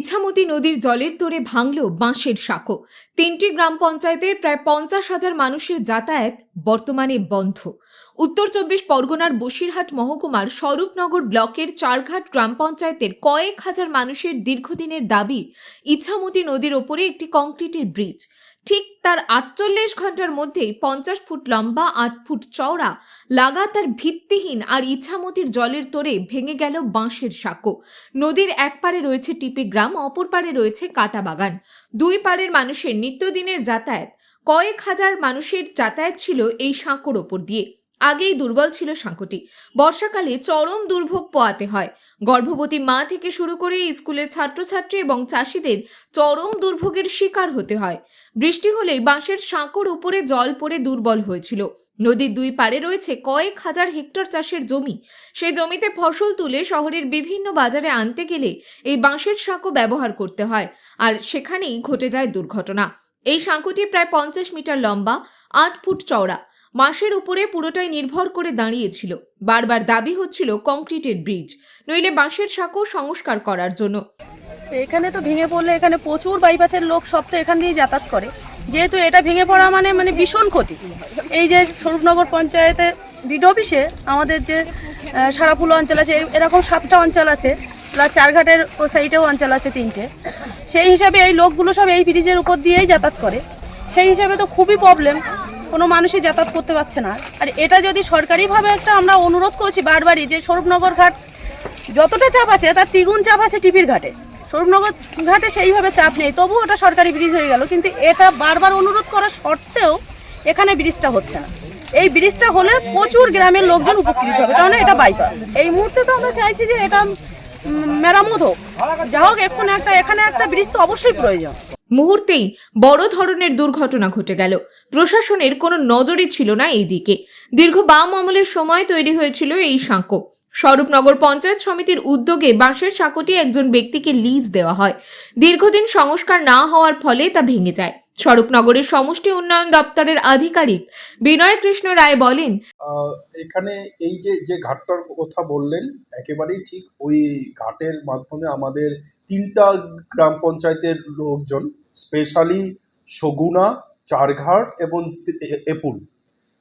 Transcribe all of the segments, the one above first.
ইছামতি নদীর জলের তোরে ভাঙল বাঁশের সাঁকো। তিনটি গ্রাম পঞ্চায়েতের প্রায় পঞ্চাশ হাজার মানুষের যাতায়াত বর্তমানে বন্ধ। উত্তর চব্বিশ পরগনার বসিরহাট মহকুমার স্বরূপনগর ব্লকের চারঘাট গ্রাম পঞ্চায়েতের কয়েক হাজার মানুষের দীর্ঘদিনের দাবি, ইছামতি নদীর ওপরে একটি কংক্রিটের ব্রিজ। ঠিক তার আটচল্লিশ ঘণ্টার মধ্যেই পঞ্চাশ ফুট লম্বা, আট ফুট চওড়া, লাগাতার ভিত্তিহীন আর ইছামতির জলের তোরে ভেঙে গেল বাঁশের সাঁকো। নদীর এক পারে রয়েছে টিপি গ্রাম, অপর পারে রয়েছে কাটা বাগান। দুই পারের মানুষের নিত্যদিনের যাতায়াত। কয়েক হাজার মানুষের যাতায়াত ছিল এই সাঁকোর ওপর দিয়ে। আগেই দুর্বল ছিল সাঁকোটি। বর্ষাকালে চরম দুর্ভোগ পোয়াতে হয়। গর্ভবতী মা থেকে শুরু করে স্কুলের ছাত্রছাত্রী এবং চাষিদের চরম দুর্ভোগের শিকার হতে হয়। বৃষ্টি হলেই বাঁশের সাঁকোর উপরে জল পড়ে দুর্বল হয়েছিল। নদীর দুই পারে রয়েছে কয়েক হাজার হেক্টর চাষের জমি। সেই জমিতে ফসল তুলে শহরের বিভিন্ন বাজারে আনতে গেলে এই বাঁশের সাঁকো ব্যবহার করতে হয় আর সেখানেই ঘটে যায় দুর্ঘটনা। এই সাঁকোটি প্রায় পঞ্চাশ মিটার লম্বা, আট ফুট চওড়া। মাসের উপরে পুরোটাই নির্ভর করে দাঁড়িয়েছিল। বারবার দাবি হচ্ছিল কংক্রিটের ব্রিজ, নইলে বাঁশের সাঁকো সংস্কার করার জন্য। এখানে তো ভেঙে পড়লে এখানে প্রচুর বাইপাসের লোক সব তো এখান দিয়ে যাতায়াত করে। যেহেতু এটা ভেঙে পড়া মানে মানে ভীষণ ক্ষতি। এই যে স্বরূপনগর পঞ্চায়েতে বিড অফিসে আমাদের যে সারাপুল অঞ্চল আছে এরকম সাতটা অঞ্চল আছে, প্লাস চারঘাটের ও সাইডেও অঞ্চল আছে তিনটে। সেই হিসাবে এই লোকগুলো সব এই ব্রিজের উপর দিয়েই যাতায়াত করে। সেই হিসাবে তো খুবই প্রবলেম কোনো মানুষই যাতায়াত করতে পারছে না। আর এটা যদি সরকারিভাবে একটা আমরা অনুরোধ করেছি বারবারই যে স্বরূপনগর ঘাট যতটা চাপ আছে, তার দ্বিগুণ চাপ আছে টিপির ঘাটে। স্বরূপনগর ঘাটে সেইভাবে চাপ নেই তবু ওটা সরকারি ব্রিজ হয়ে গেল। কিন্তু এটা বারবার অনুরোধ করা সত্ত্বেও এখানে ব্রিজটা হচ্ছে না। এই ব্রিজটা হলে প্রচুর গ্রামের লোকজন উপকৃত হবে কারণ এটা বাইপাস এই মুহূর্তে তো আমরা চাইছি যে এটা মেরামত হোক। যা হোক এখন একটা এখানে একটা ব্রিজ তো অবশ্যই প্রয়োজন। মুহূর্তেই বড় ধরনের দুর্ঘটনা ঘটে গেল। প্রশাসনের কোনো নজরই ছিল না এই দিকে দীর্ঘ বাম আমলের সময় তৈরি হয়েছিল এই সাঁকো। স্বরূপনগর পঞ্চায়েত সমিতির উদ্যোগে বাঁশের সাঁকোটি একজন ব্যক্তিকে লিজ দেওয়া হয়। দীর্ঘদিন সংস্কার না হওয়ার ফলে তা ভেঙে যায়। স্বরূপনগরের সমষ্টি উন্নয়ন দপ্তরের আধিকারিক বিনয় কৃষ্ণ রায় বলেন এখানে এই যে যে ঘাটটার কথা বললেন, একেবারেই ঠিক ওই ঘাটের মাধ্যমে আমাদের তিনটা গ্রাম পঞ্চায়েতের লোকজন স্পেশালি সগুনা, চারঘাট এবং এপুল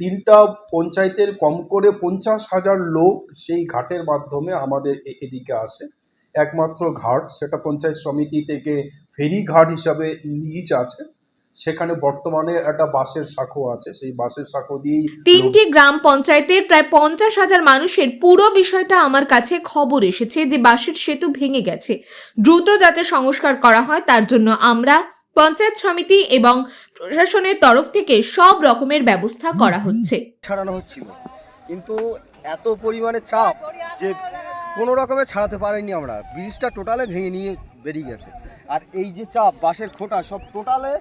তিনটা পঞ্চায়েতের কম করে পঞ্চাশ হাজার লোক সেই ঘাটের মাধ্যমে আমাদের এদিকে আসে। একমাত্র ঘাট, সেটা পঞ্চায়েত সমিতি থেকে ফেরি ঘাট হিসাবে লিজ আছে। সেখানে বর্তমানে একটা বাসের শাখো আছে। সেই বাসের শাখো দিয়েই তিনটি গ্রাম পঞ্চায়েতের প্রায় পঞ্চাশ হাজার মানুষের পুরো বিষয়টা আমার কাছে খবর এসেছে যে বাঁশের সেতু ভেঙে গেছে। দ্রুত যাতে সংস্কার করা হয় তার জন্য আমরা পঞ্চায়েত সমিতি এবং প্রশাসনের তরফ থেকে সব রকমের ব্যবস্থা করা হচ্ছে। ছাড়ানো হচ্ছিল। কিন্তু এত পরিমাণে চাপ যে কোনো রকমে ছাড়াতে পারিনি আমরা। ব্রিজটা টোটালে ভেঙে নিয়ে বেরিয়ে গেছে। আর এই যে চাপ বাঁশের খোঁটা সব টোটালে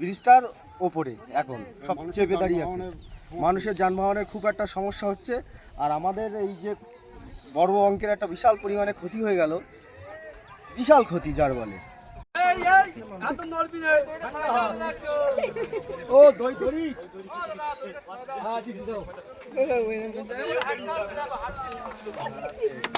ব্রিজটার ওপরে এখন সব চেপে দাঁড়িয়ে আছে মানুষের যানবাহনের খুব একটা সমস্যা হচ্ছে আর আমাদের এই যে বড় অঙ্কের একটা বিশাল পরিমাণে ক্ষতি হয়ে গেল বিশাল ক্ষতি যার বলে এটা